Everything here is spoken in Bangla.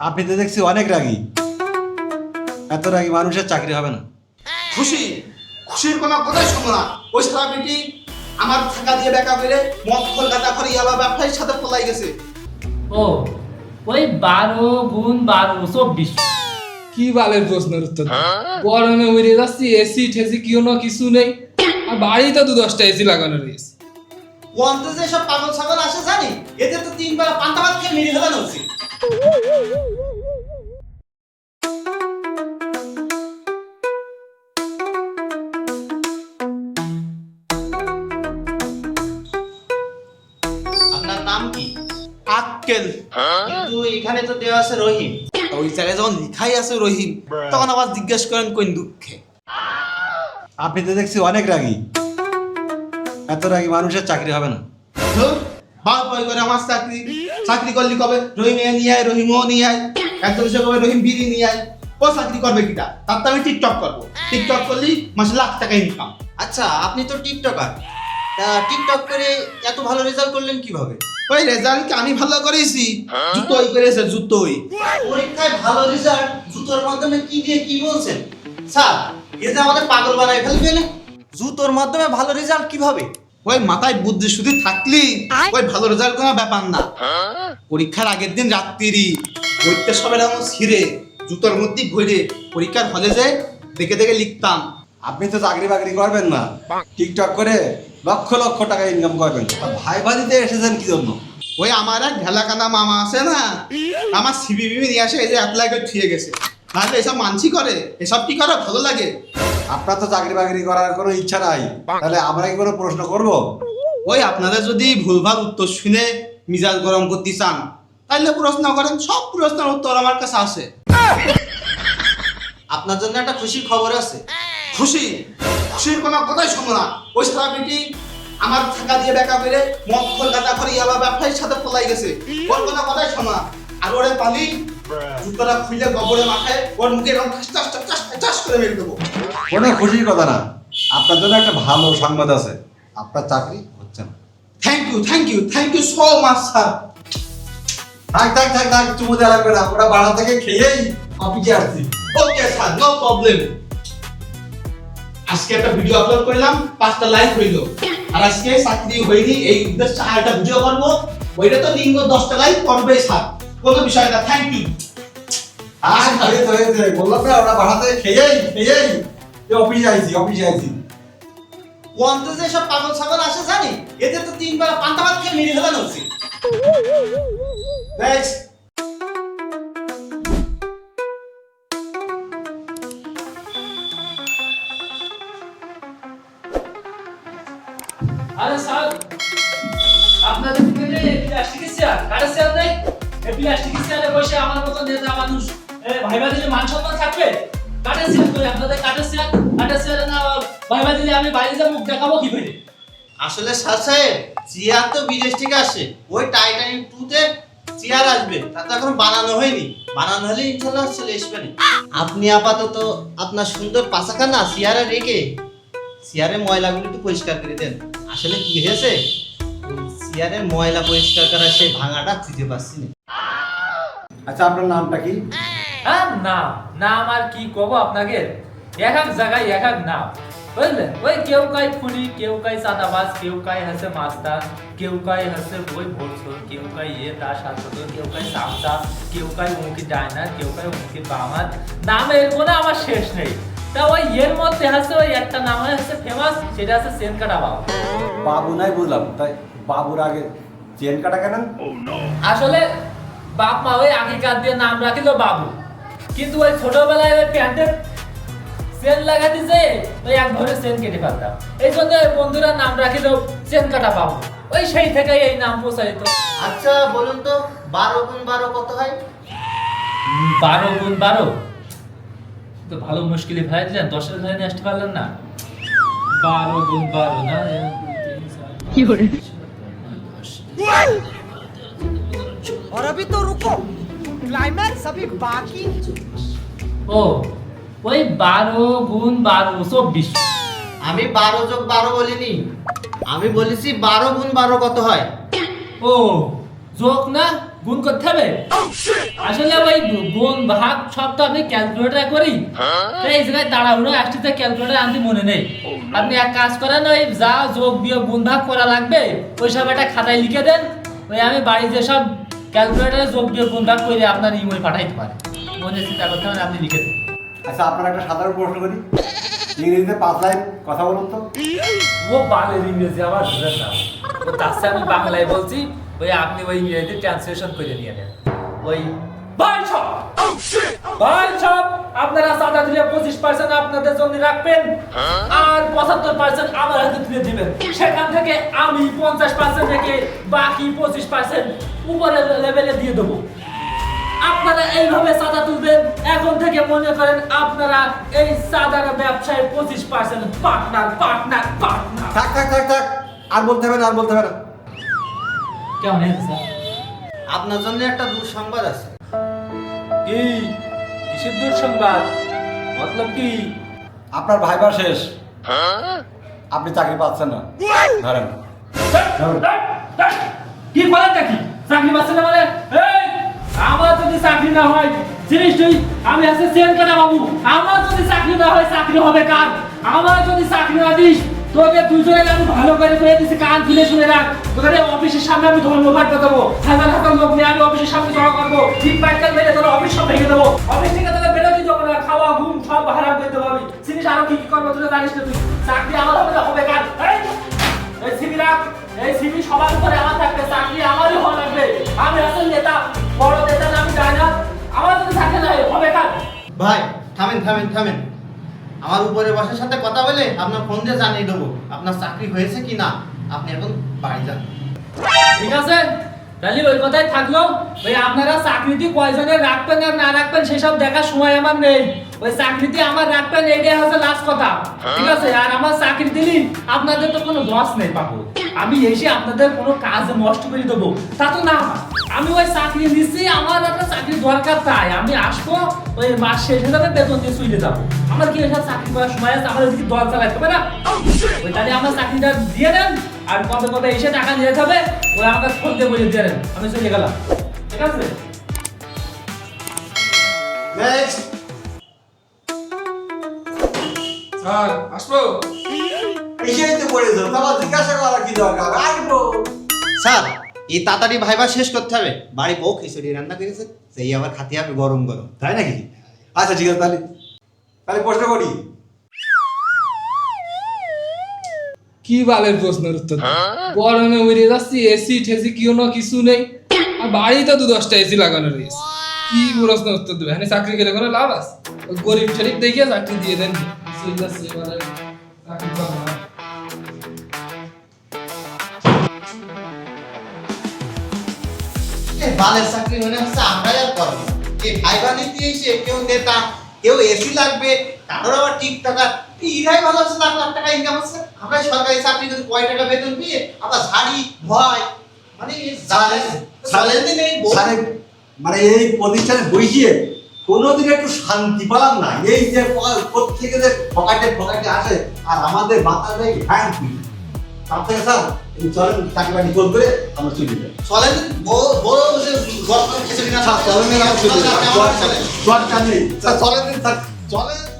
আপনি তো দেখছি অনেক রাগী। এত রাগী মানুষের চাকরি হবে না। খুশি? খুশির কোনো কথাই শোনো না। ওই সারা বেটি আমার টাকা দিয়ে বেকা করে মদ খোল গাঁদা করে ইয়াবা ব্যবসায়ীর সাথে পলাই গেছে। ও ওই বারো গুণ বারো চব্বিশ কি বালের প্রশ্নের উত্তর? গরমে উড়ে যাচ্ছি এসি ঠেসি কি না কিছু নেই। আর বাড়িতে দু দশটা এসি লাগানো রয়েছে। ওয়ান্তে যে সব পাগল ছাগল আসে জানি? এদের তো তিন বেলা পান্তা ভাত খেয়ে মেরে ফেলানো উচিত। আপনার এখানে তো দেওয়া আছে রহিম। ওই জায়গায় যখন লিখাই আছে রহিম, তখন আবার জিজ্ঞেস করেন কোন দুঃখে। আপনি তো দেখছি অনেক রাগী। এত রাগী মানুষের চাকরি হবে না। বাল পয় করে আমার চাকরি। চাকরি করলি কবে? রহিম এ নিয়ে আয় রহিমও নিয়ে আয় একজন সে কবে? রহিম বিড়ি নিয়ে আয়। ও চাকরি করবে কিটা? তার তো আমি টিকটক করব। টিকটক করলি মাসে লাখ টাকা ইনকাম আচ্ছা আপনি তো টিকটকার তা টিকটক করে এত ভালো রেজাল্ট করলেন কীভাবে? ওই রেজাল্ট আমি ভালো করেছি? জুতোই করেছে জুতোই। পরীক্ষায় ভালো রেজাল্ট জুতোর মাধ্যমে কি দিয়ে কি বলছেন? স্যার এ যে আমাদের পাগল বানায় ফেলবে না? জুতোর মাধ্যমে ভালো রেজাল্ট কীভাবে? ওই মাথায় বুদ্ধি শুধু থাকলি ওই ভালো রেজাল্ট কোনো ব্যাপার না। পরীক্ষার আগের দিন রাত্রি বইতে সবের এমন ছিঁড়ে জুতোর মধ্যে ভরে পরীক্ষার হলে যে দেখে দেখে লিখতাম। আপনি তো চাকরি বাকরি করবেন না। টিকটক করে লক্ষ লক্ষ টাকা ইনকাম করবেন। ভাই বাড়িতে এসেছেন কি জন্য? ওই আমার এক ঢেলাকানা মামা আছে না আমার সিবি বিবি নিয়ে আসে এই যে অ্যাপ্লাই করে থুয়ে গেছে। তাহলে এসব মানছি করে? এসব কি করে? ভালো লাগে। আপনার তো চাকরি বাকরি করার কোনো ইচ্ছা নাই। তাহলে আমরা কি কোনো প্রশ্ন করব? ওই আপনারা যদি ভুলভাল উত্তর শুনে মিজাজ গরম করতে চান তাহলে প্রশ্ন করেন সব প্রশ্নের উত্তর আমার কাছে আছে আপনার জন্য একটা খুশির খবর আছে। খুশি? খুশির কোনো কথাই শোনো না। ওই সারা বেটি আমার থাকা দিয়ে বেকা করে মদ গাঁদা করে ইয়াবা ব্যবসায়ীর সাথে পলাই গেছে। ওর কোনো কথাই শোনো আর ওরে পালি জুতোটা খুলে গোবরে মাথায় ওর মুখে এরকম ঠাস ঠাস ঠাস ঠাস ঠাস করে মেরে দেবো কোনো খুশির কথা না। আপনার জন্য একটা ভালো সংবাদ আছে। আপনার চাকরি হচ্ছে না। Thank you thank you thank you so much sir থাক থাক থাক থাক চুমু দেওয়া লাগবে না। ওরা বাড়া থেকে খেয়েই অফিসে আসছি। ওকে স্যার নো প্রবলেম আজকে একটা ভিডিও আপলোড করলাম পাঁচটা লাইক হইল। আর আজকে চাকরি হয়নি এই উদ্দেশ্যে আর একটা ভিডিও করব। ওইটা তো লিঙ্গ দশটা লাইক করবেই স্যার কোনো বিষয় না থ্যাংক ইউ আর হয়েছে হয়েছে বললাম না ওরা বাড়া খেয়েই খেয়েই অফিসে আইছি অফিসে আইছি। ওয়ান্তে যে সব পাগল ছাগল আসে জানি? এদের তো তিন বেলা পান্তা ভাত খেয়ে মেরে ফেলানো উচিত। নেক্সট আরে স্যার আপনাদের এখানে প্লাস্টিকের চেয়ার কাঠের চেয়ার নেই? প্লাস্টিকের চেয়ারে বসে আমার মতো নেতা মানুষ ভাইবা দিলে মান সম্মান থাকবে? কাঠের চেয়ার করে আপনাদের কাঠের চেয়ার কাঠের চেয়ারে না ভাইবা দিলে আমি বাইরে যা মুখ দেখাবো কি করে আসলে স্যার সাহেব চেয়ার তো বিদেশ থেকে আসে। ওই টাইটানিক টুতে চেয়ার আসবে তা তো এখন বানানো হয়নি। বানানো হলে ইনশাল্লাহ চলে আসবে আপনি আপাতত আপনার সুন্দর পাশাখানা চেয়ারে রেখে চেয়ারের ময়লাগুলো একটু পরিষ্কার করে দেন। আসলে কি হয়েছে? চেয়ারের ময়লা পরিষ্কার করা সেই ভাঙাটা খুঁজে পাচ্ছি না। আচ্ছা আপনার নামটা কি? হ্যাঁ নাম নাম আর কি কব আপনাকে? এক এক জায়গায় এক এক নাম বুঝলেন? ওই কেউ কাই খুনি কেউ কাই চাঁদাবাজ কেউ কাই হাসে মাস্টার কেউ কাই হাসে বই ভরছর কেউ কাই এ তার সাথে কেউ কাই সামসা কেউ কাই উমকি ডাইনার কেউ কাই উমকি বামার। কোনো আমার শেষ নেই। তা ওই এর মধ্যে আছে ওই একটা নাম হচ্ছে ফেমাস সেটা হচ্ছে সেন কাটা বাবা। বাবু নাই বুঝলাম তাই বাবুর আগে চেন কাটা কেন আসলে বাপ মা ওই আগেকার দিয়ে নাম রাখিল বাবু। কিন্তু ওই ছোটবেলায় ওই প্যান্টের সেন লাগাতে যে ওই এক ধরে সেন কেটে ফেলতাম এই জন্য বন্ধুরা নাম রাখিল সেন কাটা বাবু ওই সেই থেকে এই নাম প্রচারিত আচ্ছা বলুন তো বারো গুণ বারো কত হয় বারো গুণ বারো তো ভালো মুশকিলে ভাই দিলেন দশের ঘরে নিয়ে আসতে পারলেন না বারো গুণ বারো না কি করে और अभी तो रुको क्लाइमैक्स अभी बाकी ও ওই বারো গুণ বারো চব্বিশ আমি বারো যোগ বারো বলিনি আমি বলেছি বারো গুণ বারো কত হয় ও যোগ না গুণ করতে হবে আসলে ওই গুণ ভাগ সব তো আপনি ক্যালকুলেটর করি তো এই জায়গায় তাড়াহুড়ো আসতে ক্যালকুলেটর আনতে মনে নেই আপনি এক কাজ করেন ওই যা যোগ বিয়োগ গুণ ভাগ করা লাগবে ওই সব একটা খাতায় লিখে দেন ওই আমি বাড়িতে সব ক্যালকুলেটরে যোগ বিয়োগ গুণ ভাগ করে আপনার ইমেল পাঠাইতে পারে। মনে চিন্তা করতে হবে আপনি লিখে দেন। আচ্ছা আপনার একটা সাধারণ প্রশ্ন করি। ইংরেজিতে পাঁচ লাইন কথা বলুন তো। ও বাংলার ইংরেজি আমার বুঝেন না। ও তার সাথে আমি বাংলায় বলছি ওই আপনি ওই ইংরেজি ট্রান্সলেশন করে নিয়ে নেন। ওই ভাই সব আপনারা সাদা দিলে পঁচিশ পার্সেন্ট রাখবেন। আর পঁচাত্তর পার্সেন্ট আমার হাতে তুলে দিবেন। সেখান থেকে আমি পঞ্চাশ পার্সেন্ট থেকে বাকি পঁচিশ পার্সেন্ট উপরের লেভেলে দিয়ে দেবো। আপনারা এইভাবে চাঁদা তুলবেন। এখন থেকে মনে করেন আপনারা এই চাঁদার ব্যবসায় পঁচিশ পার্সেন্ট পার্টনার পার্টনার পার্টনার থাক থাক থাক থাক। আর বলতে হবে না আর বলতে হবে না। কেমন হয়েছে স্যার? আপনার জন্য একটা দুঃসংবাদ আছে। কি কিসের দুঃসংবাদ? মতলব কি আপনার ভাইবা শেষ। আপনি চাকরি পাচ্ছেন না। ধরেন। কি বলেন নাকি চাকরি পাচ্ছে না মানে? আমার যদি চাকরি না হয় জিনিস তুই আমি আছে সেন কাটা বাবু? আমার যদি চাকরি না হয় চাকরি হবে কার? আমার যদি চাকরি না দিস তোকে দুজনে আমি ভালো করে করে দিছি কান খুলে শুনে রাখ। তোকে অফিসের সামনে আমি ধর্মঘট দেবো। হাজার হাজার লোক নিয়ে আমি অফিসের সামনে জড়ো করব। ঠিক পাইকাল মেরে তোর অফিস সব ভেঙে দেবো। অফিস থেকে তোকে বেরোতে দেবো না খাওয়া ঘুম সব হারাম করে দেবো আমি আরও কি কি করব তুই জানিস না তুই। চাকরি আমার হবে না হবে কার? এই সিবি রাখ এই সিবি সবার উপরে আমার থাকবে চাকরি আমারই হওয়া লাগবে। আমি আসল নেতা বড় নেতা না আমি যাই না। আমার যদি চাকরি না হবে কার? ভাই থামেন থামেন থামেন। আমার উপরে বসের সাথে কথা বলে আপনার ফোন দিয়ে জানিয়ে দেবো আপনার চাকরি হয়েছে কি না আপনি এখন বাড়ি যান। ঠিক আছে? তাহলে ওই কথাই থাকল ওই আপনারা চাকরিটি কয়জনের রাখবেন আর না রাখবেন সেসব দেখার সময় আমার নেই। ওই চাকরিটি আমার রাখবেন এটাই হচ্ছে লাস্ট কথা। ঠিক আছে? আর আমার চাকরি দিলি আপনাদের তো কোনো লস নেই পাবো আমি এসে আপনাদের কোনো কাজ নষ্ট করে দেবো। তা তো না আমি ওই চাকরি নিচ্ছি আমার চাকরি দরকার তাই আমি আসব ওই মাস শেষ হয়ে যাবে বেতন দিয়ে চলে যাব। আমার কি এসব চাকরি করার সময় আছে? আমার এদিকে দল চালাতে হবে না? ওই তাহলে আমার চাকরিটা দিয়ে দেন আর কবে কবে এসে টাকা নিয়ে যাবে ওই আমাকে ফোন দিয়ে বলে দিয়ে দেন আমি চলে গেলাম। ঠিক আছে? স্যার আসব? এসেই তো পড়ে যাও তারপর জিজ্ঞাসা করা কি দরকার? আসব। স্যার এই তাড়াতাড়ি ভাইবা শেষ করতে হবে। বাড়ি বউ খিচুড়ি রান্না করেছে, সেই আবার খাতে হবে গরম গরম। তাই নাকি? আচ্ছা ঠিক আছে, তাহলে তাহলে প্রশ্ন করি। কি বালের প্রশ্নের উত্তর? গরমে উড়ে যাচ্ছি এসি ঠেসি, কিও না কিছু নেই। আর বাড়িতে দু দশটা এসি লাগানো রয়েছে। কি প্রশ্ন উত্তর দেবে? এখানে চাকরি গেলে কোনো লাভ আছে? গরিব শরীফ দেখিয়ে চাকরি দিয়ে দেন চাকরি বালের চাকরি মনে হচ্ছে আমরাই আর করব। এই ভাইবা নিতে এসে কেউ নেতা কেউ এসি লাগবে কারোর আবার টিক টাকা ইরাই ভালো আছে লাখ লাখ টাকা ইনকাম আছে আমরা সরকারি চাকরি যদি কয় টাকা বেতন পেয়ে আবার শাড়ি ভয় মানে মানে এই প্রতিষ্ঠানে বসিয়ে কোনোদিন একটু শান্তি পেলাম না। এই যে প্রত্যেকে যে ফকাটে ফকাটে আসে আর আমাদের মাথা দেয় হ্যাঁ তার থেকে এই চলেন চাকরি বাকরি গোল করে আমরা চলে যাই। চলেন বড় বড় যে গরম খিচুড়ি না। চলেন। চলেন চলেন।